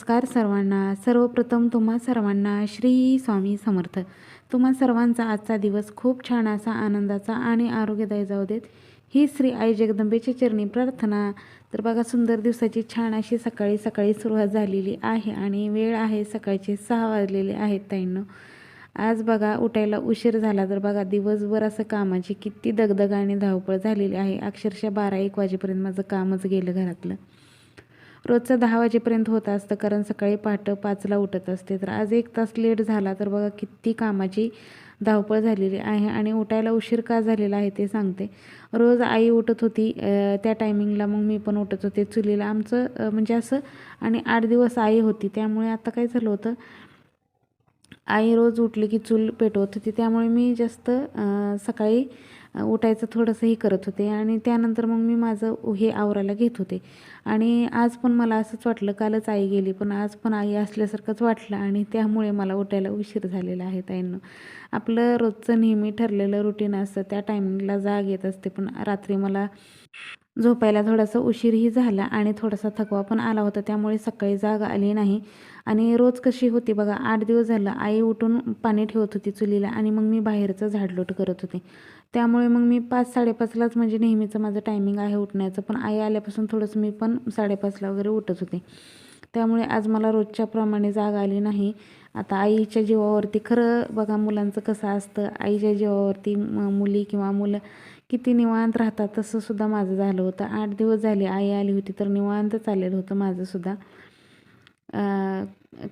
नमस्कार सर्वांना. सर्वप्रथम तुम्हा सर्वांना श्री स्वामी समर्थ. तुम्हा सर्वांचा आजचा दिवस खूप छान असा आनंदाचा आणि आरोग्यदायी जाऊ देत. ही श्री आई जगदंबेची चरणी प्रार्थना. तर बघा सुंदर दिवसाची छान अशी सकाळी सकाळी सुरुवात झालेली आहे आणि वेळ आहे सकाळचे सहा वाजलेले आहेत ताईंनो. आज बघा उठायला उशीर झाला. तर बघा दिवसभर असं कामाची किती दगदग आणि धावपळ झालेली आहे. अक्षरशः बारा एक वाजेपर्यंत माझं कामच गेलं घरातलं. रोजचं दहा वाजेपर्यंत होत असतं कारण सकाळी पहाटं पाचला उठत असते. तर आज एक तास लेट झाला तर बघा किती कामाची धावपळ झालेली आहे आणि उठायला उशीर का झालेला आहे ते सांगते. रोज आई उठत होती त्या टायमिंगला मग मी पण उठत होते. चुलीला आमचं म्हणजे असं आणि आठ दिवस आई होती त्यामुळे आता काय झालं होतं आई रोज उठली की चूल पेटवत होती. त्यामुळे मी जास्त सकाळी उठायचं थोडंसंही करत होते. आणि त्यानंतर मग मी माझं हे आवरायला घेत होते. आणि आज पण मला असंच वाटलं कालच आई गेली पण आज पण आई असल्यासारखंच वाटलं आणि त्यामुळे मला उठायला उशीर झालेला आहे ताईंनं. आपलं रोजचं नेहमी ठरलेलं रुटीन असतं त्या टायमिंगला जाग येत असते पण रात्री मला झोपायला थोडासा उशीरही झाला आणि थोडासा थकवा पण आला होता त्यामुळे सकाळी जाग आली नाही. आणि रोज कशी होती बघा आठ दिवस झालं आई उठून पाणी ठेवत होती चुलीला आणि मग मी बाहेरचं झाडलोट करत होते. त्यामुळे मग मी पाच साडेपाचलाच म्हणजे नेहमीचं माझं टायमिंग आहे उठण्याचं. पण आई आल्यापासून थोडंसं मी पण साडेपाचला वगैरे उठत होते. त्यामुळे आज मला रोजच्याप्रमाणे जाग आली नाही. आता आईच्या जीवावरती खरं बघा मुलांचं कसं असतं. आईच्या जीवावरती मुली किंवा मुलं किती निवांत राहतात तसंसुद्धा माझं झालं होतं. आठ दिवस झाले आई आली होती तर निवांत चाललेलं होतं माझंसुद्धा.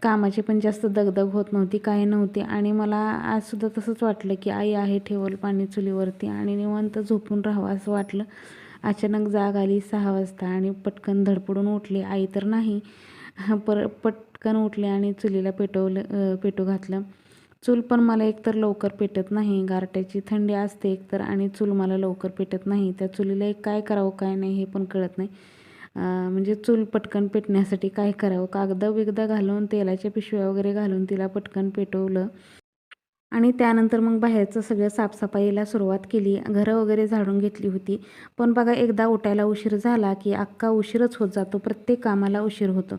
कामाची पण जास्त दगदग होत नव्हती काही नव्हती. आणि मला आजसुद्धा तसंच वाटलं की आई आहे ठेवल पाणी चुलीवरती आणि निवांत झोपून राहावं असं वाटलं. अचानक जाग आली सहा वाजता आणि पटकन धडपडून उठली. आई तर नाही पर पटकन उठले आणि चुलीला पेटवलं पेटू घातलं. चूल पण मला एकतर लवकर पेटत नाही गारट्याची थंडी असते एकतर आणि चूल मला लवकर पेटत नाही. त्या चुलीला एक काय करावं काय नाही हे पण कळत नाही. म्हणजे चूल पटकन पेटण्यासाठी काय करावं? कागदं बिगदं घालून तेलाच्या पिशव्या वगैरे घालून तिला पटकन पेटवलं. आणि त्यानंतर मग बाहेरचं सगळं साफसफाईला सुरुवात केली. घरं वगैरे झाडून घेतली होती. पण बघा एकदा उठायला उशीर झाला की अख्खा उशीरच होत जातो. प्रत्येक कामाला उशीर होतो.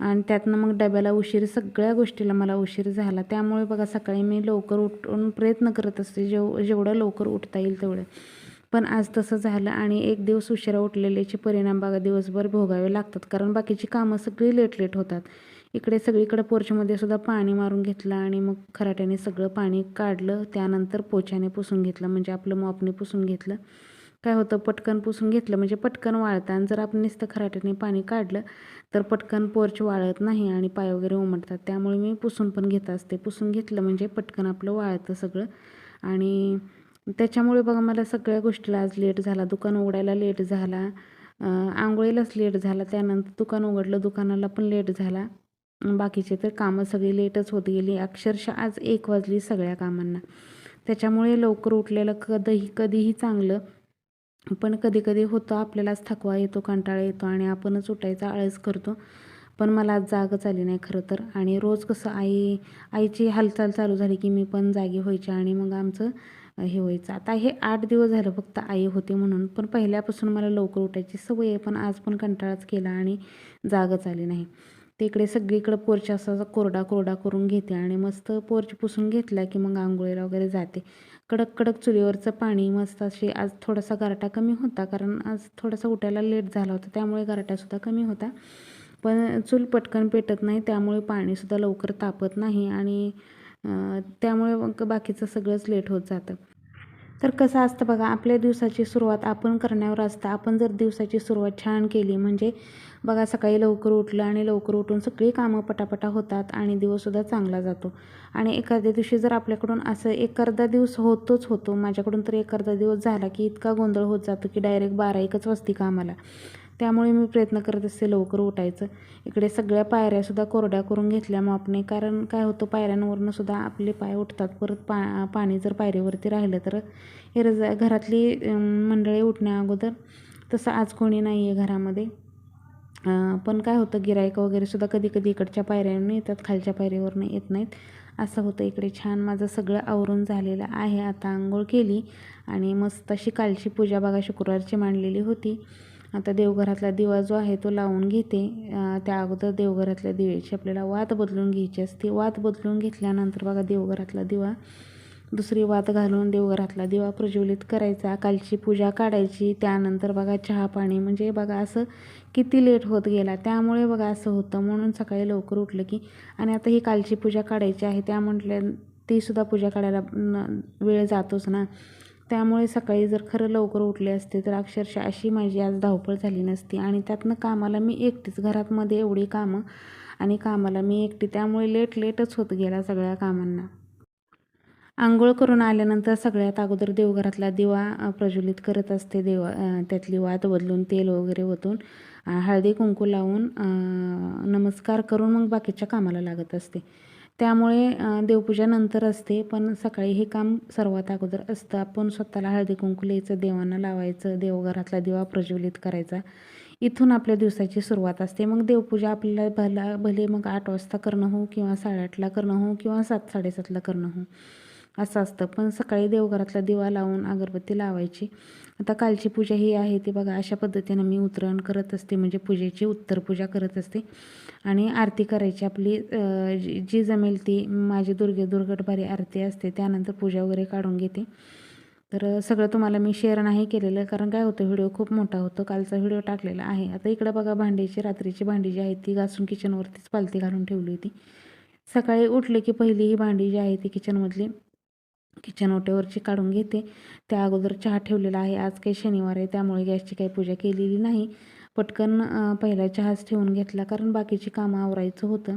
आणि त्यातनं मग डब्याला उशीर सगळ्या गोष्टीला मला उशीर झाला. त्यामुळे बघा सकाळी मी लवकर उठून प्रयत्न करत असते. जेव जेवढं लवकर उठता येईल तेवढं. पण आज तसं झालं आणि एक दिवस उशिरा उठलेल्याचे परिणाम बघा दिवसभर भोगावे लागतात. कारण बाकीची कामं सगळी लेट लेट होतात. इकडे सगळीकडे पोर्चमध्ये सुद्धा पाणी मारून घेतलं आणि मग खराट्याने सगळं पाणी काढलं. त्यानंतर पोछाने पुसून घेतलं म्हणजे आपलं मॉपने पुसून घेतलं. काय होतं? पटकन पुसून घेतलं म्हणजे पटकन वाळतं. आणि जर आपण नुसतं खराट्याने पाणी काढलं तर पटकन पोर्च वाळत नाही आणि पाय वगैरे उमटतात. त्यामुळे मी पुसून पण घेत असते. पुसून घेतलं म्हणजे पटकन आपलं वाळतं सगळं. आणि त्याच्यामुळे बघा मला सगळ्या गोष्टीला आज लेट झाला. दुकान उघडायला लेट झाला. आंघोळीलाच लेट झाला. त्यानंतर दुकान उघडलं दुकानाला पण लेट झाला. बाकीचे तर कामं सगळी लेटच होत गेली. अक्षरशः आज एक वाजली सगळ्या कामांना. त्याच्यामुळे लवकर उठलेलं कधीही कधीही चांगलं. पण कधी कधी होतं आपल्यालाच थकवा येतो कंटाळा येतो आणि आपणच उठायचा आळस करतो. पण मला आज जागच आली नाही खरं तर. आणि रोज कसं आई आईची हालचाल चालू झाली की मी पण जागी व्हायची आणि मग आमचं हे व्हायचं. आता हे आठ दिवस झालं फक्त आई होती म्हणून पण पहिल्यापासून मला लवकर उठायची सवय आहे पण आज पण कंटाळाच केला आणि जागच आली नाही. तिकडे सगळीकडं सगळीकडे पोर्च असा कोरडा कोरडा करून घेते आणि मस्त पोर्च पुसून घेतला की मग आंघोळीला वगैरे जाते. कडक कडक चुलीवरचं पाणी मस्त असे आज थोडासा गारटा कमी होता कारण आज थोडासा उठायला लेट झाला होता त्यामुळे गारटासुद्धा कमी होता. पण चूल पटकन पेटत नाही त्यामुळे पाणीसुद्धा लवकर तापत नाही आणि त्यामुळे मग बाकीचं सगळंच लेट होत जातं. तर कसं असतं बघा आपल्या दिवसाची सुरुवात आपण करण्यावर असतं. आपण जर दिवसाची सुरुवात छान केली म्हणजे बघा सकाळी लवकर उठलं आणि लवकर उठून सगळी कामं पटापटा होतात आणि दिवससुद्धा चांगला जातो. आणि एखाद्या दिवशी जर आपल्याकडून असं एक अर्धा दिवस होतोच होतो माझ्याकडून तर एक अर्धा दिवस झाला की इतका गोंधळ होत जातो की डायरेक्ट बारा एकच वाजती कामाला. त्यामुळे मी प्रयत्न करत असते लवकर उठायचं. इकडे सगळ्या पायऱ्यासुद्धा कोरड्या करून घेतल्या मापने कारण काय होतं पायऱ्यांवरनं सुद्धा आपले पाय उठतात. परत पा पाणी जर पायरीवरती राहिलं तर हे घरातली मंडळी उठण्या अगोदर तसं आज कोणी नाही आहे घरामध्ये पण काय होतं गिरायक वगैरे सुद्धा कधी कधी इकडच्या पायऱ्यावरून येतात खालच्या पायरीवरनं येत नाहीत. असं होतं इकडे छान माझं सगळं आवरून झालेलं आहे. आता आंघोळ केली आणि मस्त अशी कालची पूजा बघा शुक्रवारची मांडलेली होती. आता देवघरातला दिवा जो आहे तो लावून घेते. त्या अगोदर देवघरातल्या दिव्याची आपल्याला वात बदलून घ्यायची असते. वात बदलून घेतल्यानंतर बघा देवघरातला दिवा दुसरी वात घालून देवघरातला दिवा प्रज्वलित करायचा. कालची पूजा काढायची. त्यानंतर बघा चहा पाणी म्हणजे बघा असं किती लेट होत गेला. त्यामुळे बघा असं होतं. म्हणून सकाळी लवकर उठलं की आणि आता ही कालची पूजा काढायची आहे. त्या म्हटल्या तीसुद्धा पूजा काढायला न- वेळ जातोच ना. त्यामुळे सकाळी जर खरं लवकर उठले असते तर अक्षरशः अशी माझी आज धावपळ झाली नसती. आणि त्यातनं कामाला मी एकटीच घरात मध्ये एवढी कामं आणि कामाला मी एकटी त्यामुळे लेट लेटच होत गेला सगळ्या कामांना. आंघोळ करून आल्यानंतर सगळ्यात अगोदर देवघरातला दिवा प्रज्वलित करत असते देवा त्यातली वात बदलून तेल वगैरे ओतून हळदी कुंकू लावून नमस्कार करून मग बाकीच्या कामाला लागत असते. त्यामुळे अ, देवपूजा नंतर असते पण सकाळी हे काम सर्वात अगोदर असतं. आपण स्वतःला हळदी कुंकू लिहायचं देवांना लावायचं देवघरातला दिवा प्रज्वलित करायचा. इथून आपल्या दिवसाची सुरुवात असते. मग देवपूजा आपल्याला भला भले मग आठ वाजता करणं हो किंवा साडेआठला करणं हो किंवा सात साडेसातला करणं हो. असं असतं. पण सकाळी देवघरातला दिवा लावून अगरबत्ती लावायची. आता कालची पूजा ही आहे ती बघा अशा पद्धतीनं मी उतरण करत असते. म्हणजे पूजेची उत्तर पूजा करत असते. आणि आरती करायची. आपली जी जी जमेल ती माझी दुर्गे दुर्गटभारी आरती असते. त्यानंतर पूजा वगैरे काढून घेते. तर सगळं तुम्हाला मी शेअर नाही केलेलं. कारण काय होतं व्हिडिओ खूप मोठा होतो. कालचा व्हिडिओ टाकलेला आहे. आता इकडं बघा भांडीची रात्रीची भांडी जी आहे ती घासून किचनवरतीच पालती घालून ठेवली होती. सकाळी उठले की पहिली ही भांडी जी आहे ती किचनमधली किचन ओट्यावरची काढून घेते. त्या अगोदर चहा ठेवलेला आहे. आज काही शनिवार आहे त्यामुळे गॅसची काही पूजा केलेली नाही. पटकन पहिला चहाच ठेवून घेतला कारण बाकीची कामं आवरायचं होतं.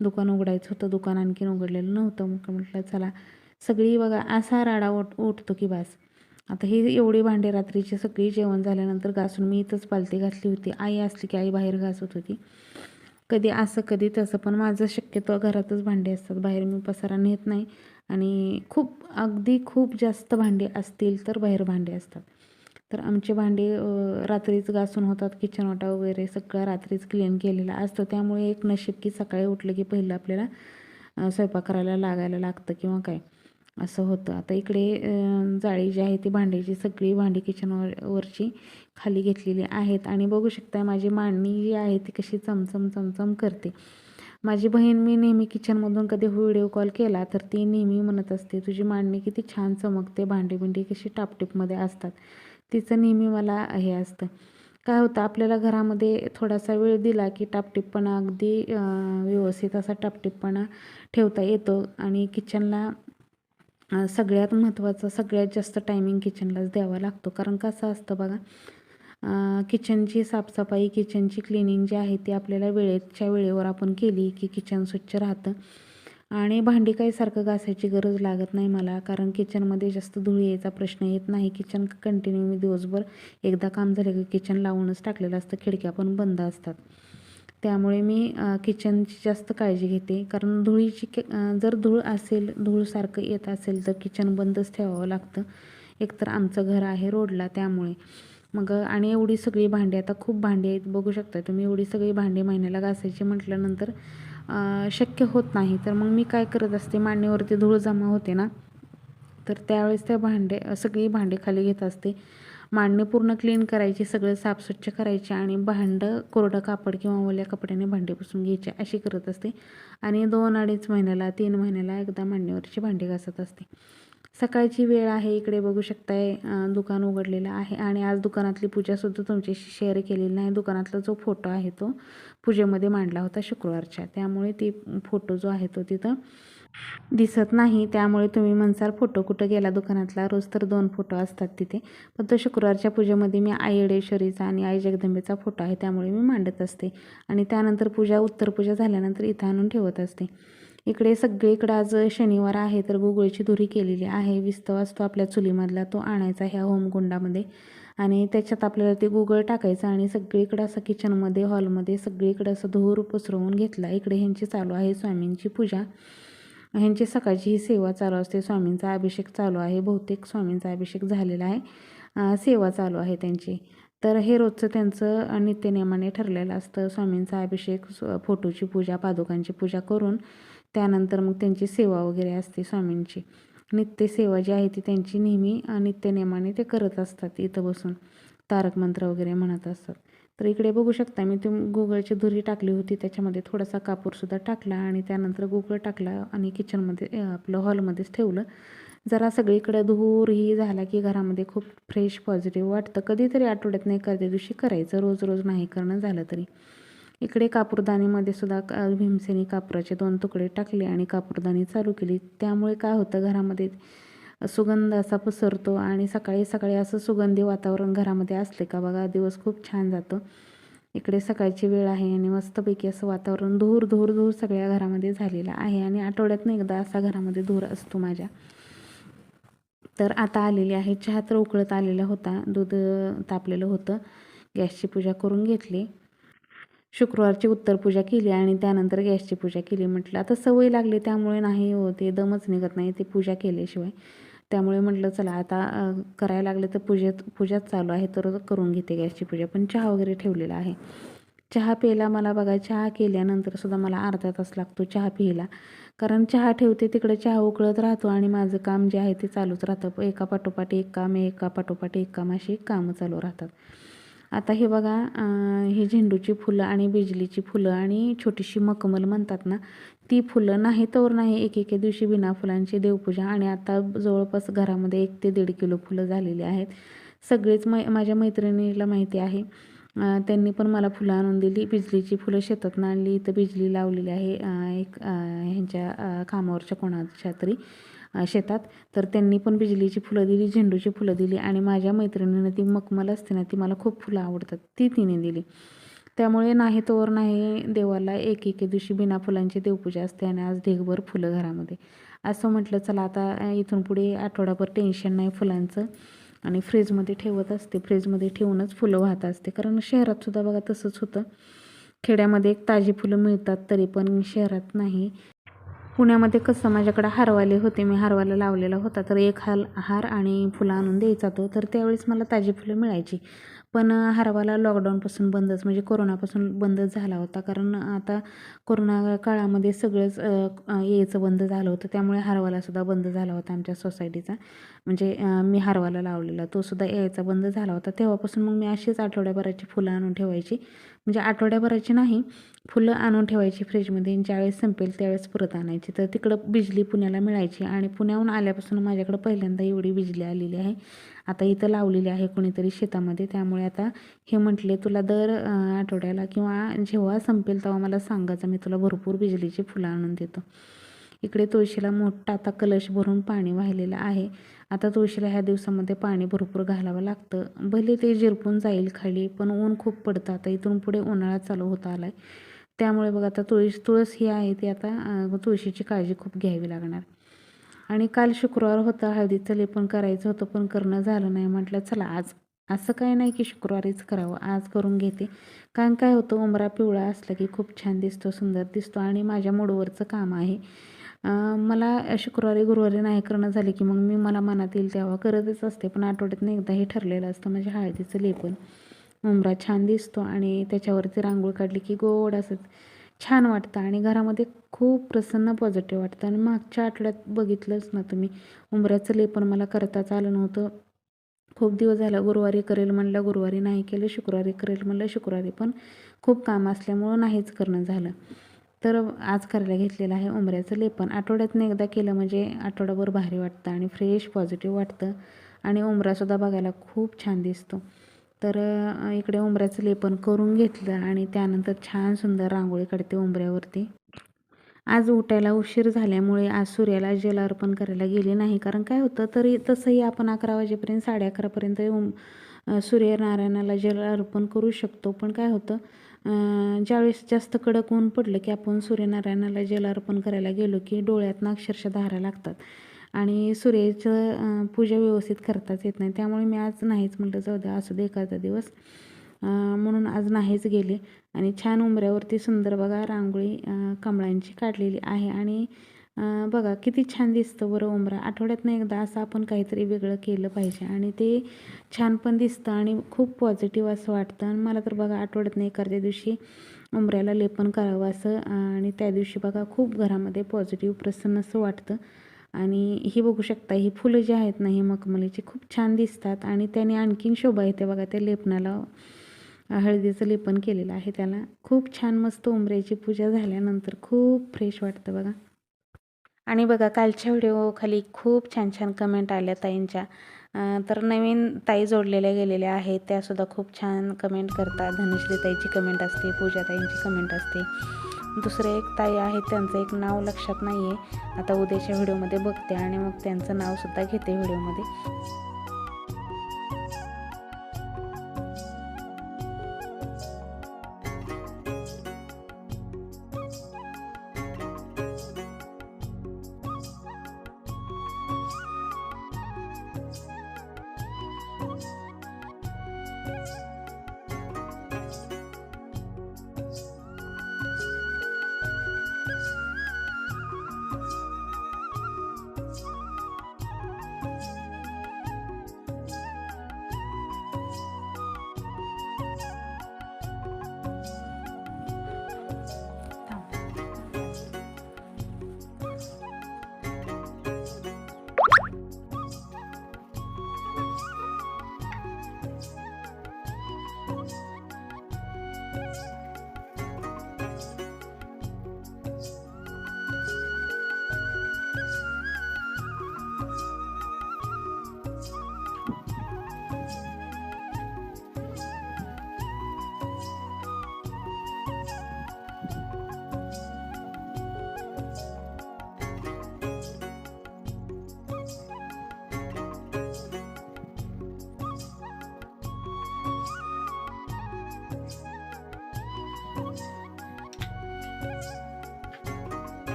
दुकान उघडायचं होतं. दुकान आणखीन उघडलेलं नव्हतं. मग म्हटलं चला सगळी बघा असा राडा उठ उठतो की बास. आता ही एवढी भांडी रात्रीची सगळी जेवण झाल्यानंतर घासून मी इथंच पालती घातली होती. आई असली की आई बाहेर घासत होती. कधी असं कधी तसं. पण माझं शक्यतो घरातच भांडे असतात. बाहेर मी पसारा नेत नाही. आणि खूप अगदी खूप जास्त भांडी असतील तर बाहेर भांडी असतात. तर आमचे भांडे रात्रीच घासून होतात किचन वाटा वगैरे सगळं रात्रीच क्लीन केलेलं असतं. त्यामुळे एक नशीब की सकाळी उठलं की पहिलं आपल्याला स्वयंपाक करायला लागायला लागतं किंवा काय असं होतं. आता इकडे जाळी जी आहे ती भांड्याची सगळी भांडी किचनवर वरची खाली घेतलेली आहेत. आणि बघू शकता माझी मांडणी जी आहे ती कशी चमचम चमचम करते. माझी बहीण मी नेहमी किचनमधून कधी व्हिडिओ कॉल केला तर ती नेहमी म्हणत असते तुझी मांडणी किती छान चमकते भांडी भिंडी कशी टापटीपमध्ये असतात. तिचं नेहमी मला हे असतं. काय होतं आपल्याला घरामध्ये थोडासा वेळ दिला की टापटीपपणा अगदी व्यवस्थित असा टापटीपपणा ठेवता येतो आणि किचनला सगळ्यात महत्त्वाचं सगळ्यात जास्त टायमिंग किचनलाच द्यावा लागतो. कारण कसं असतं बघा किचनची साफसफाई किचनची क्लिनिंग जी आहे ती आपल्याला वेळेच्या वेळेवर आपण केली की किचन स्वच्छ राहतं. आणि भांडी काही सारखं घासायची गरज लागत नाही मला कारण किचनमध्ये जास्त धूळ यायचा प्रश्न येत नाही. किचन कंटिन्यू मी दिवसभर एकदा काम झालं की किचन लावूनच टाकलेलं असतं खिडक्या पण बंद असतात. त्यामुळे मी किचनची जास्त काळजी घेते. कारण धुळीची के जर धूळ असेल धूळसारखं येत असेल तर किचन बंदच ठेवावं लागतं. एकतर आमचं घर आहे रोडला त्यामुळे. मग आणि एवढी सगळी भांडी आता खूप भांडी आहेत बघू शकता तुम्ही एवढी सगळी भांडी महिन्याला घासायची म्हटल्यानंतर शक्य होत नाही. तर मग मी काय करत असते मांडणीवरती धूळ जमा होते ना तर त्यावेळेस त्या भांडे सगळी भांडी खाली घेत असते. मांडणी पूर्ण क्लीन करायची सगळं साफस्वच्छ करायचे आणि भांडं कोरडं कापड किंवा ओल्या कपड्याने भांडे पुसून घ्यायचे अशी करत असते. आणि दोन अडीच महिन्याला तीन महिन्याला एकदा मांडणीवरची भांडी घासत असते. सकाळची वेळ आहे इकडे बघू शकताय दुकान उघडलेलं आहे. आणि आज दुकानातली पूजासुद्धा तुमच्याशी शेअर केलेली नाही. दुकानातला जो फोटो आहे तो पूजेमध्ये मांडला होता शुक्रवारच्या. त्यामुळे ती फोटो जो आहे तो तिथं दिसत नाही. त्यामुळे तुम्ही म्हणसाल फोटो कुठं गेला दुकानातला? रोज तर दोन फोटो असतात तिथे. पण तो शुक्रवारच्या पूजेमध्ये मी आई येडेश्वरीचा आणि आई जगदंबेचा फोटो आहे त्यामुळे मी मांडत असते. आणि त्यानंतर पूजा उत्तर पूजा झाल्यानंतर इथं आणून ठेवत असते. इकडे सगळीकडं आज शनिवार आहे तर गुगळची धुरी केलेली आहे. विस्तव असतो आपल्या चुलीमधला तो आणायचा ह्या होमकुंडामध्ये आणि त्याच्यात आपल्याला ते गुगळ टाकायचं आणि सगळीकडं असं किचनमध्ये हॉलमध्ये सगळीकडं असं धूर पसरवून घेतला. इकडे ह्यांची चालू आहे स्वामींची पूजा. ह्यांची सकाळची ही सेवा चालू असते. स्वामींचा अभिषेक चालू आहे. बहुतेक स्वामींचा अभिषेक झालेला आहे. सेवा चालू आहे त्यांची. तर हे रोजचं त्यांचं नित्यनियमाने नित्यनेमाने ठरलेलं असतं. स्वामींचा अभिषेक फोटोची पूजा पादुकांची पूजा करून त्यानंतर मग त्यांची सेवा वगैरे असते स्वामींची. नित्य सेवा जी आहे ती त्यांची नेहमी अ, नित्यनेमाने ते करत असतात इथं बसून. तारक मंत्र वगैरे म्हणत असतात. तर इकडे बघू शकता मी ती गुगलची धुरी टाकली होती त्याच्यामध्ये थोडासा कापूरसुद्धा टाकला आणि त्यानंतर गुगळ टाकला आणि किचनमध्ये आपलं हॉलमध्येच ठेवलं. जरा सगळीकडे धूर ही झाला की घरामध्ये खूप फ्रेश पॉझिटिव्ह वाटतं. कधीतरी आठवड्यात नाही एखाद्या दिवशी करायचं रोज रोज नाही करणं झालं तरी. इकडे कापूरदानीमध्ये सुद्धा का भीमसेनी कापराचे दोन तुकडे टाकले आणि कापूरदानी चालू केली. त्यामुळे काय होतं घरामध्ये सुगंध असा पसरतो आणि सकाळी सकाळी असं सुगंधी वातावरण घरामध्ये असले का बघा दिवस खूप छान जातो. इकडे सकाळची वेळ आहे आणि मस्तपैकी असं वातावरण धूर धूर धूर सगळ्या घरामध्ये झालेलं आहे आणि आठवड्यातनं एकदा असा घरामध्ये धूर असतो माझ्या. तर आता आलेली आहे चहा तर उकळत आलेला होता दूध तापलेलं होतं. गॅसची पूजा करून घेतली. शुक्रवारची उत्तर पूजा केली आणि त्यानंतर गॅसची पूजा केली म्हटलं. आता सवय लागली त्यामुळे नाही हो ते दमच निघत नाही ते पूजा केल्याशिवाय. त्यामुळे म्हटलं चला आता करायला लागले तर पूजेत पूजाच चालू आहे तर करून घेते गॅसची पूजा. पण चहा वगैरे ठेवलेला आहे. चहा प्यायला मला बघा चहा केल्यानंतर सुद्धा मला अर्धा तास लागतो चहा प्यायला. कारण चहा ठेवते तिकडे चहा उकळत राहतो आणि माझं काम जे आहे ते चालूच राहतं. एका पाठोपाठ एक काम एका पाठोपाठ एक काम अशी कामं चालू राहतात. आता हे बघा हे झेंडूची फुलं आणि बिजलीची फुलं आणि छोटीशी मखमल म्हणतात ना ती फुलं नाही तर नाही एक एके दिवशी बिना फुलांची देवपूजा आणि आता जवळपास घरामध्ये एक ते दीड किलो फुलं झालेली आहेत. सगळेच मै माझ्या मैत्रिणीला माहिती आहे. त्यांनी पण मला फुलं आणून दिली. बिजलीची फुलं शेतातून आणली इथं बिजली लावलेली आहे एक ह्यांच्या कामावरच्या कोणाच्या तरी. शेतात. तर त्यांनी पण बिजलीची फुलं दिली झेंडूची फुलं दिली आणि माझ्या मैत्रिणीनं ती मखमल असते ना ती मला खूप फुलं आवडतात ती तिने दिली. त्यामुळे नाही तोवर नाही देवाला एक एके दिवशी बिना फुलांची देवपूजा असते आणि आज ढेगभर फुलं घरामध्ये. असं म्हटलं चला आता इथून पुढे आठवडाभर टेन्शन नाही फुलांचं आणि फ्रीजमध्ये ठेवत असते. फ्रीजमध्ये ठेवूनच फुलं वाहत असते. कारण शहरातसुद्धा बघा तसंच होतं. खेड्यामध्ये एक ताजी फुलं मिळतात तरी पण शहरात नाही. पुण्यामध्ये कसं माझ्याकडे हारवाले होते मी हारवाला लावलेला होता तर एक हाल हार आणि फुलं आणून द्यायचा तो तर त्यावेळेस मला ताजी फुलं मिळायची. पण हारवाला लॉकडाऊनपासून बंदच म्हणजे कोरोनापासून बंदच झाला होता कारण आता कोरोना काळामध्ये सगळंच यायचं बंद झालं होतं त्यामुळे हारवालासुद्धा बंद झाला होता आमच्या सोसायटीचा म्हणजे मी हारवाला लावलेला तोसुद्धा यायचा बंद झाला होता. तेव्हापासून मग मी अशीच आठवड्याभराची फुलं आणून ठेवायची. म्हणजे आठवड्याभराची नाही फुलं आणून ठेवायची फ्रीजमध्ये ज्यावेळेस संपेल त्यावेळेस परत आणायची. तर तिकडं बिजली पुण्याला मिळायची आणि पुण्याहून आल्यापासून माझ्याकडं पहिल्यांदा एवढी बिजली आलेली आहे. आता इथं लावलेली आहे कोणीतरी शेतामध्ये त्यामुळे आता हे म्हटले तुला दर आठवड्याला किंवा जेव्हा संपेल तेव्हा मला सांगायचं मी तुला भरपूर बिजलीची फुलं आणून देतो. इकडे तुळशीला मोठा आता कलश भरून पाणी वाहिलेलं आहे. आता तुळशीला ह्या दिवसामध्ये पाणी भरपूर घालावं लागतं. भले ते जिरपून जाईल खाली पण ऊन खूप पडतं. आता इथून पुढे उन्हाळा चालू होता आला आहे त्यामुळे बघा आता तुळस तुळस ही आहे ती आता तुळशीची काळजी खूप घ्यावी लागणार. आणि काल शुक्रवार होता हळदीचं लेपन करायचं होतं पण करणं झालं नाही. म्हटलं चला आज असं काही नाही की शुक्रवारीच करावं. आज करून घेते. कारण काय होतं उमरा पिवळा असला की खूप छान दिसतो सुंदर दिसतो. आणि माझ्या मूडवरचं काम आहे. मला शुक्रवारी गुरुवारी नाही करणं झाले की मग मी मला मनात येईल तेव्हा करतच असते. पण आठवड्यातनं एकदा हे ठरलेलं असतं म्हणजे हळदीचं लेपन. उमरा छान दिसतो आणि त्याच्यावरती रांगोळी काढली की गोड असं छान वाटतं आणि घरामध्ये खूप प्रसन्न पॉझिटिव्ह वाटतं. आणि मागच्या आठवड्यात बघितलंच ना तुम्ही उंबऱ्याचं लेपन मला करताच आलं नव्हतं. खूप दिवस झालं गुरुवारी करेल म्हणलं गुरुवारी नाही केलं शुक्रवारी करेल म्हणलं शुक्रवारी पण खूप काम असल्यामुळं नाहीच करणं झालं. तर आज करायला घेतलेलं आहे उंबऱ्याचं लेपन. आठवड्यातनं एकदा केलं म्हणजे आठवडाभर भारी वाटतं आणि फ्रेश पॉझिटिव्ह वाटतं. आणि उंबरासुद्धा बघायला खूप छान दिसतो. तर इकडे उंबऱ्याचं लेपन करून घेतलं आणि त्यानंतर छान सुंदर रांगोळी काढते उंबऱ्यावरती आज उठायला उशीर झाल्यामुळे आज सूर्याला जल अर्पण करायला गेले नाही. कारण काय होतं तरी तसंही आपण अकरा वाजेपर्यंत साडे अकरापर्यंत उम सूर्यनारायणाला जल अर्पण करू शकतो. पण काय होतं ज्यावेळेस जास्त कडक ऊन पडलं की आपण सूर्यनारायणाला जल अर्पण करायला गेलो की डोळ्यातनं अक्षरशः धारा लागतात. आणि सूर्याचं पूजा व्यवस्थित करताच येत नाही. त्यामुळे मी आज नाहीच म्हटलं जाऊ द्या असू दे एखादा दिवस. म्हणून आज नाहीच गेले. आणि छान उंबऱ्यावरती सुंदर बघा रांगोळी कमळांची काढलेली आहे. आणि बघा किती छान दिसतं बरं उंबरा. आठवड्यातनं एकदा असं आपण काहीतरी वेगळं केलं पाहिजे आणि ते छान पण दिसतं आणि खूप पॉझिटिव्ह असं वाटतं. आणि मला तर बघा आठवड्यातनं एखाद्या दिवशी उंबऱ्याला लेपन करावं असं आणि त्या दिवशी बघा खूप घरामध्ये पॉझिटिव्ह प्रसन्न असं वाटतं. आणि ही बघू शकता ही फुलं जी आहेत ना ही मखमलीची खूप छान दिसतात. आणि त्याने आणखीन शोभा येते बघा त्या लेपनाला हळदीचं लेपन केलेलं आहे त्याला. खूप छान मस्त उंबऱ्याची पूजा झाल्यानंतर खूप फ्रेश वाटतं बघा. आणि बघा कालच्या व्हिडिओखाली खूप छान छान कमेंट आल्या ताईंच्या. तर नवीन ताई जोडलेल्या गेलेल्या आहेत त्यासुद्धा खूप छान कमेंट करतात. धनुश्री ताईची कमेंट असते पूजा ताईंची कमेंट असते. दुसरे एक ताई आहेत त्यांचं एक नाव लक्षात नाही आहे आता उद्याच्या व्हिडिओमध्ये बघते आणि मग त्यांचं नावसुद्धा घेते व्हिडिओमध्ये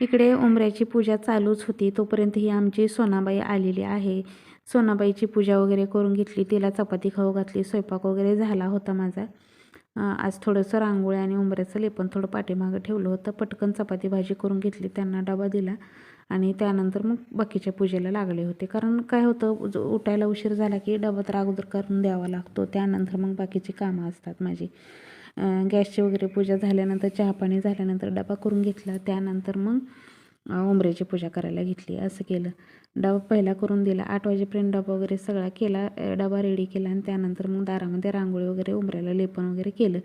इकडे उंबऱ्याची पूजा चालूच होती. तोपर्यंत ही आमची सोनाबाई आलेली आहे. सोनाबाईची पूजा वगैरे करून घेतली. तिला चपाती खाऊ घातली. स्वयंपाक वगैरे झाला होता माझा. आज थोडंसं रांगोळी आणि उंबऱ्याचं लेपन थोडं पाठीमागं ठेवलं होतं. पटकन चपाती भाजी करून घेतली. त्यांना डबा दिला. आणि त्यानंतर मग बाकीच्या पूजेला लागले होते. कारण काय होतं उठायला उशीर झाला की डबा तर अगोदर करून द्यावा लागतो. त्यानंतर मग बाकीची कामं असतात माझी. गॅसची वगैरे पूजा झाल्यानंतर चहापाणी झाल्यानंतर डबा करून घेतला. त्यानंतर मग अं, उंबऱ्याची पूजा करायला घेतली. असं केलं. डबा पहिला करून दिला. आठ वाजेपर्यंत डबा वगैरे सगळा केला डबा रेडी केला आणि त्यानंतर मग दारामध्ये रांगोळी वगैरे उंबऱ्याला लेपन वगैरे केलं.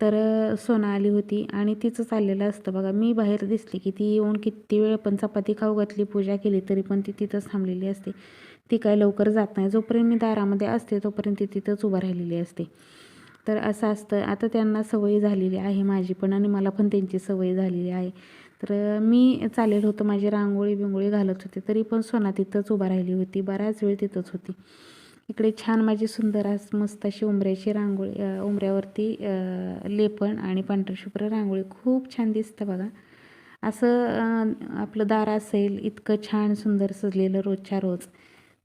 तर सोनं सोना आली होती आणि तिचं चाललेलं असतं. बघा मी बाहेर दिसली की ती येऊन किती वेळ पण चपाती खाऊ घातली पूजा केली तरी पण ती तिथंच थांबलेली असते. ती काय लवकर जात नाही. जोपर्यंत मी दारामध्ये असते तोपर्यंत ती तिथंच उभं राहिलेली असते. तर असं असतं. आता त्यांना सवय झालेली आहे माझी पण आणि मला पण त्यांची सवय झालेली आहे. तर मी चालेल होतं. माझी रांगोळी बिंगोळी घालत होते. तरी पण सोना तिथंच उभा राहिली होती. बराच वेळ तिथंच होती. इकडे छान माझी सुंदर अस मस्त अशी उंबऱ्याची रांगोळी उमऱ्यावरती उंबऱ्यावरती लेपण आणि पांढरशुभ्र रांगोळी खूप छान दिसतं बघा. असं आपलं दार असेल इतकं छान सुंदर सजलेलं रोजच्या रोज.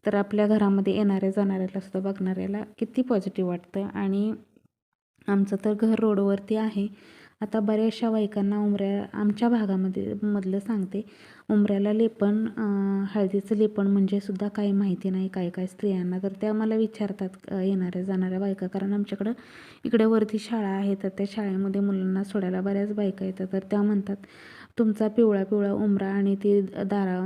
तर आपल्या घरामध्ये येणाऱ्या जाणाऱ्याला सुद्धा बघणाऱ्याला किती पॉझिटिव्ह वाटतं. आणि आमचं तर घर रोडवरती आहे. आता बऱ्याचशा बायकांना उमऱ्या आमच्या भागामध्ये मधलं सांगते. उमऱ्याला लेपण हळदीचं लेपण म्हणजे सुद्धा काही माहिती नाही काय काय स्त्रियांना. तर त्या मला विचारतात येणाऱ्या जाणाऱ्या बायका. कारण आमच्याकडं इकडे वरती शाळा आहे तर त्या शाळेमध्ये मुलांना सोडायला बऱ्याच बायका येतात. तर त्या म्हणतात तुमचा पिवळा पिवळा उमरा आणि ती दारा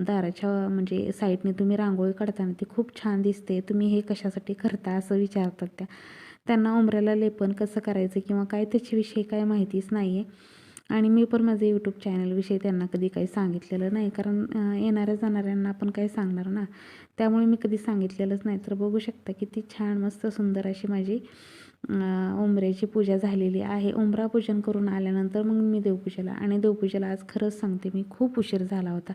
दाराच्या म्हणजे साईडने तुम्ही रांगोळी काढताना ती खूप छान दिसते. तुम्ही हे कशासाठी करता? असं विचारतात त्या. त्यांना उमऱ्याला लेपन कसं करायचं किंवा काय त्याच्याविषयी काय माहितीच नाही आहे आणि मी पण माझं यूट्यूब चॅनलविषयी त्यांना कधी काही सांगितलेलं नाही. कारण येणाऱ्या जाणाऱ्यांना आपण काय सांगणार ना? त्यामुळे मी कधी सांगितलेलंच नाही. तर बघू शकता किती छान मस्त सुंदर अशी माझी उमऱ्याची उंबऱ्याची पूजा झालेली आहे. उंबरा पूजन करून आल्यानंतर मग मी देवपूजेला. आणि देवपूजेला आज खरंच सांगते मी खूप उशीर झाला होता.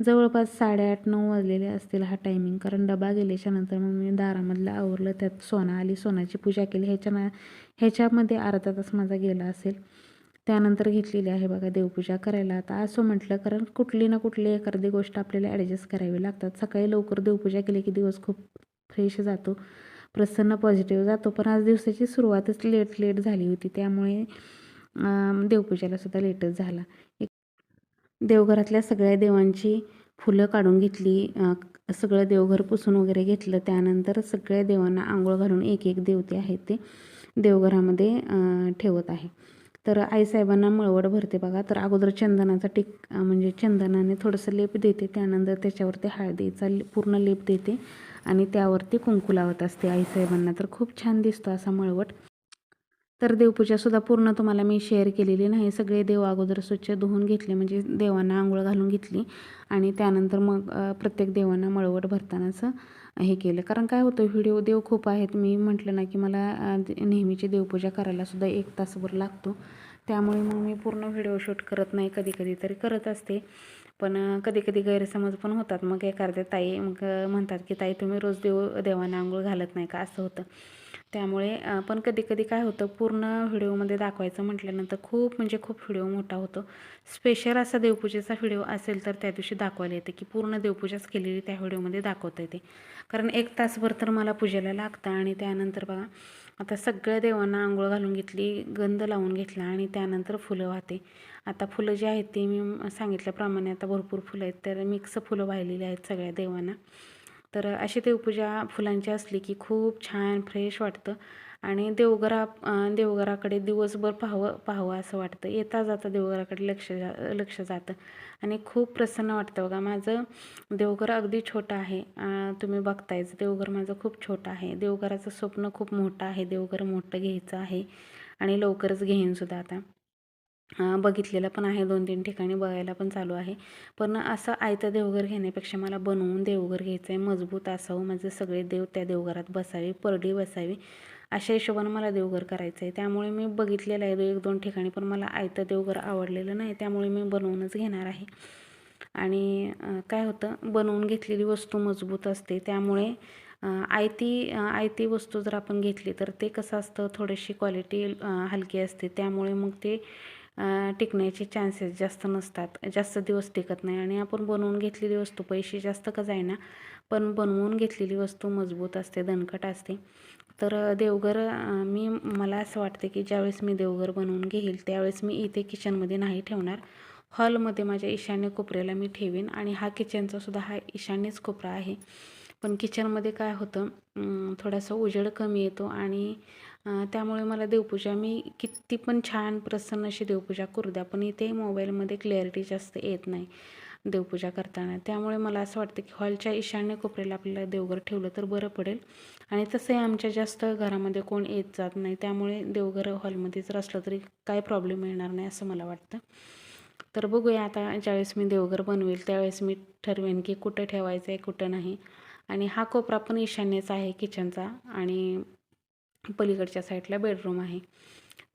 जवळपास साडेआठ नऊ वाजलेले असतील हा टायमिंग कारण डबा गेल्याच्यानंतर मग मी दारामधलं आवरलं त्यात सोना आली. सोनाची पूजा केली. ह्याच्या ना ह्याच्यामध्ये अर्धा तास माझा गेला असेल. त्यानंतर घेतलेली आहे बघा देवपूजा करायला. आता असं म्हटलं कारण कुठली ना कुठली एखादी गोष्ट आपल्याला ॲडजस्ट करावी लागतात. सकाळी लवकर देवपूजा केली की दिवस खूप फ्रेश जातो. प्रसन्न पॉझिटिव्ह जातो. पण आज दिवसाची सुरुवातच लेट लेट झाली होती. त्यामुळे अं, देवपूजेला सुद्धा लेटच झाला. एक देवघरातल्या सगळ्या देवांची फुलं काढून घेतली सगळं देवघर पुसून वगैरे घेतलं. त्यानंतर सगळ्या देवांना आंघोळ घालून एक एक देवते आहेत ते देवघरामध्ये ठेवत आहे. तर आईसाहेबांना मळवट भरते बघा. तर अगोदर चंदनाचा टिक म्हणजे चंदनाने थोडंसं लेप देते. त्यानंतर त्याच्यावरती हळदीचा ले- पूर्ण लेप देते आणि त्यावरती कुंकू लावत असते आईसाहेबांना. तर खूप छान दिसतो असा मळवट. तर देवपूजासुद्धा पूर्ण तुम्हाला मी शेअर केलेली नाही सगळे देव अगोदर स्वच्छ धुवून घेतले म्हणजे देवांना आंघोळ घालून घेतली आणि त्यानंतर मग प्रत्येक देवांना मळवट भरतानाचं हे केलं. कारण काय होतं व्हिडिओ देव खूप आहेत. मी म्हटलं ना की मला नेहमीची देवपूजा करायलासुद्धा एक तासभर लागतो. त्यामुळे मग मी पूर्ण व्हिडिओ शूट करत नाही कधी कधी तरी करत असते. पण कधी कधी गैरसमज पण होतात. मग एखाद्या ताई मग म्हणतात की ताई तुम्ही रोज देव देवांना आंघोळ घालत नाही का? असं होतं. त्यामुळे पण कधी कधी काय होतं पूर्ण व्हिडिओमध्ये दाखवायचं म्हटल्यानंतर खूप म्हणजे खूप व्हिडिओ मोठा होतो. स्पेशल असा देवपूजेचा व्हिडिओ असेल तर त्या दिवशी दाखवायला येते की पूर्ण देवपूजाच केलेली त्या व्हिडिओमध्ये दाखवता येते. कारण एक तासभर तर मला पूजेला लागतं आणि त्यानंतर बघा आता सगळ्या देवांना आंघोळ घालून घेतली गंध लावून घेतला आणि त्यानंतर फुलं वाहते. आता फुलं जी आहेत ती मी सांगितल्याप्रमाणे आता भरपूर फुलं आहेत तर मिक्स फुलं वाहिलेली आहेत सगळ्या देवांना. तर अशी देवपूजा फुलांची असली की खूप छान फ्रेश वाटतं. आणि देवघरा देवघराकडे दिवसभर पाहावं पाहावं असं वाटतं. येता जाता देवघराकडे लक्ष जा लक्ष जातं. आणि खूप प्रसन्न वाटतं बघा. माझं देवघर अगदी छोटं आहे. तुम्ही बघतायच देवघर माझं खूप छोटं आहे. देवघराचं स्वप्न खूप मोठं आहे. देवघर मोठं घ्यायचं आहे. आणि लवकरच घेईनसुद्धा आता. बघितलेलं पण आहे. दोन तीन ठिकाणी बघायला पण चालू आहे. पण असं आयतं देवघर घेण्यापेक्षा मला बनवून देवघर घ्यायचं आहे मजबूत असावं. माझे सगळे देव त्या देवघरात बसावे. परडी बसावी. अशा हिशोबानं मला देवघर करायचं आहे त्यामुळे मी बघितलेलं आहे. एक दोन ठिकाणी पण मला आयतं देवघर आवडलेलं नाही. त्यामुळे मी बनवूनच घेणार आहे. आणि काय होतं? बनवून घेतलेली वस्तू मजबूत असते. त्यामुळे आयती आयती वस्तू जर आपण घेतली तर ते कसं असतं? थोडीशी क्वालिटी हलकी असते. त्यामुळे मग ते टिकण्याचे चान्सेस जास्त नसतात. जास्त दिवस टिकत नाही. आणि आपण बनवून घेतलेली वस्तू पैसे जास्त का जाईना पण बनवून घेतलेली वस्तू मजबूत असते दणकट असते. तर देवघर मी मला असं वाटते की ज्यावेळेस मी देवघर बनवून घेईल त्यावेळेस मी इथे किचनमध्ये नाही ठेवणार. हॉलमध्ये माझ्या ईशान्य कोपऱ्याला मी ठेवीन आणि हा किचनचा सुद्धा हा ईशान्यच कोपरा आहे. पण किचनमध्ये काय होतं थोडासा उजेड कमी येतो आणि त्यामुळे मला देवपूजा मी किती पण छान प्रसन्न अशी देवपूजा करू द्या पण इथे मोबाईलमध्ये क्लॅरिटी जास्त येत नाही देवपूजा करताना. त्यामुळे मला असं वाटतं की हॉलच्या ईशान्य कोपऱ्याला आपल्याला देवघर ठेवलं तर बरं पडेल. आणि तसंही आमच्या जास्त घरामध्ये कोण येत जात नाही त्यामुळे देवघर हॉलमध्ये जर असलं तरी काय प्रॉब्लेम येणार नाही असं मला वाटतं. तर बघूया आता ज्यावेळेस मी देवघर बनवेल त्यावेळेस मी ठरवेन की कुठं ठेवायचं आहे कुठं नाही. आणि हा कोपरा पण ईशान्यच आहे किचनचा आणि पलीकडच्या साईडला बेडरूम आहे.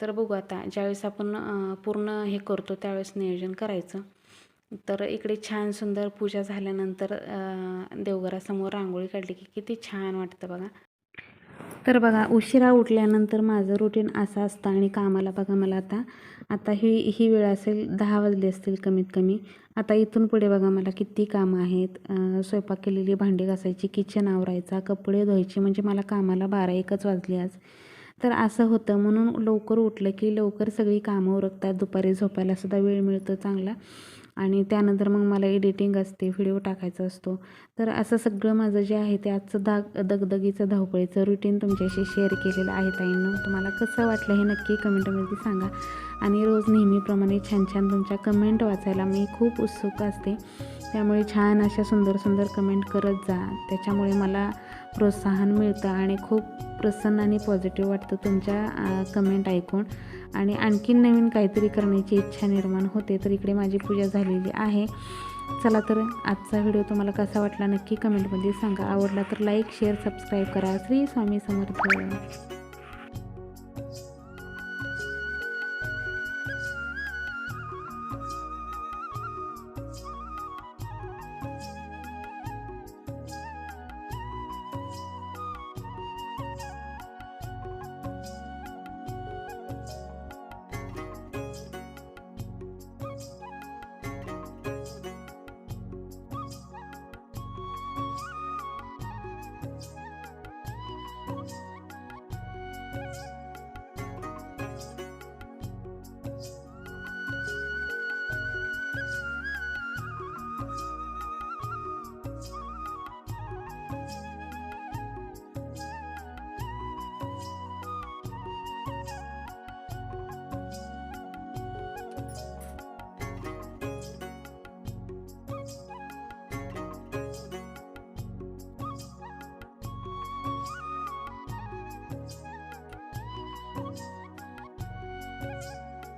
तर बघू आता ज्यावेळेस आपण पूर्ण हे करतो त्यावेळेस नियोजन करायचं. तर इकडे छान सुंदर पूजा झाल्यानंतर देवघरासमोर रांगोळी काढली की किती छान वाटतं बघा. तर बघा उशिरा उठल्यानंतर माझं रुटीन असं असतं आणि कामाला बघा मला आता. आता ही ही वेळ असेल दहा वाजले असतील कमीत कमी. आता इथून पुढे बघा मला किती कामं आहेत. स्वयंपाक केलेली भांडी घासायची किचन आवरायचा कपडे धुवायचे म्हणजे मला कामाला बारा एकच वाजले आज. तर असं होतं. म्हणून लवकर उठलं की लवकर सगळी कामं उरकतात. दुपारी झोपायला सुद्धा वेळ मिळतो चांगला. आणि त्यानंतर मग मला एडिटिंग असते व्हिडिओ टाकायचा असतो. तर असं सगळं माझं जे आहे ते आजचं दाग दगदगीचं धावपळीचं रुटीन तुमच्याशी शेअर केलेलं आहे ताईंनो. तुम्हाला कसं वाटलं हे नक्की कमेंटमध्ये सांगा. आणि रोज नेहमीप्रमाणे छान छान तुमच्या कमेंट वाचायला मी खूप उत्सुक असते. त्यामुळे छान अशा सुंदर सुंदर कमेंट करत जा. त्याच्यामुळे मला प्रोत्साहन मिळतं आणि खूप प्रसन्न आणि पॉझिटिव्ह वाटतं तुमच्या कमेंट ऐकून. आणि आणखीन नवीन काहीतरी करण्याची इच्छा निर्माण होते तर इकडे माझी पूजा झालेली आहे. चला तर आजचा व्हिडिओ तुम्हाला कसा वाटला नक्की कमेंटमध्ये सांगा. आवडला तर लाईक शेअर सबस्क्राईब करा. श्री स्वामी समर्थ.